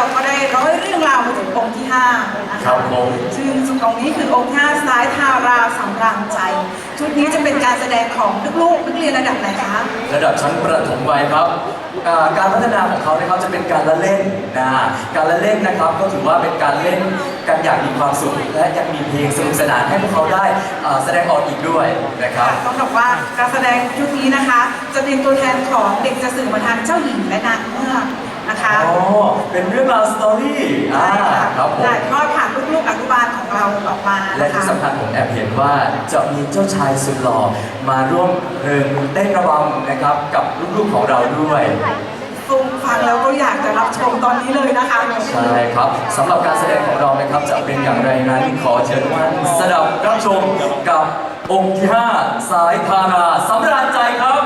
เราก็ได้ร้อยเรื่องราวมาถึงองค์ที่ห้านะครัคะบผมซึ่งตรงนี้คือองค์ที่ห้าซ้ายทาราสำราญใจ ชุดนี้จะเป็นการแสดงของลูกๆนักเรียนระดับไหนคะ ระดับชั้นประถมวัยครับอ่าการพัฒนาของเขานะครับจะเป็นการละเล่นนะการละเล่นนะครับก็ถือว่าเป็นการเล่นกันอย่างมีความสุขและยังมีเพลงสนุกสนานให้พวกเขาได้อ่าแสดงออกอีกด้วยนะครับ ต้องบอกว่าการแสดงชุดนี้นะคะ จะเป็นตัวแทนของเด็กจะสื่อมาทางเจ้าหญิงและนางเงือก นะคะ อ๋อเป็นเรื่องราวสตอรี่อ่าใช่ค่ะครับผม ถ่ายทอดผ่านลูกๆอนุบาลของเราออกมาและนะคะที่สำคัญผมแอบเห็นว่าจะมีเจ้าชายสุดหล่อมาร่วมเพลิงเต้นระบำนะครับกับลูกๆของเราด้วยฟังฟังแล้วก็อยากจะรับชมตอนนี้เลยนะคะ ใช่ครับสำหรับการแสดงของเรานะครับจะเป็นอย่างไรนั้นขอเชิญทุกท่านสดับรับชมกับองค์ที่ 5 สายธาราสำราญใจครับ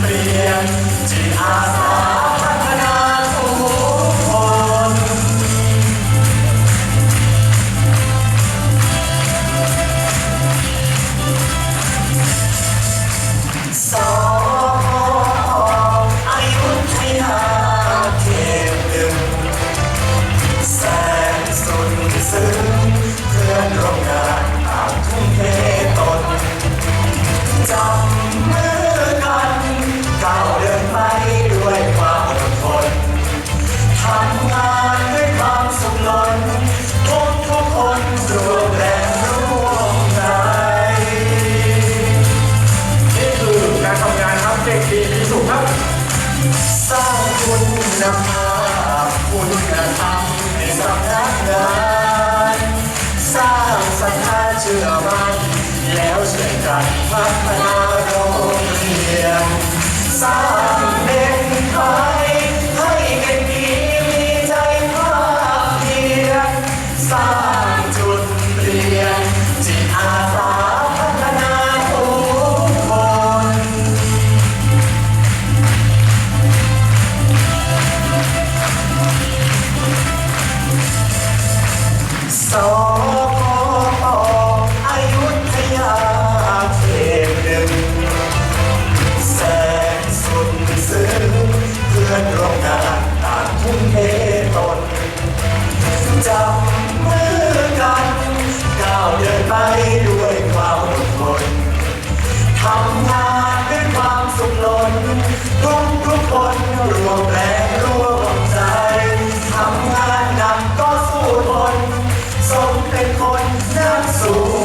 เปลี่ยนที่อาศั คนสมเป็นคนน้ำสูง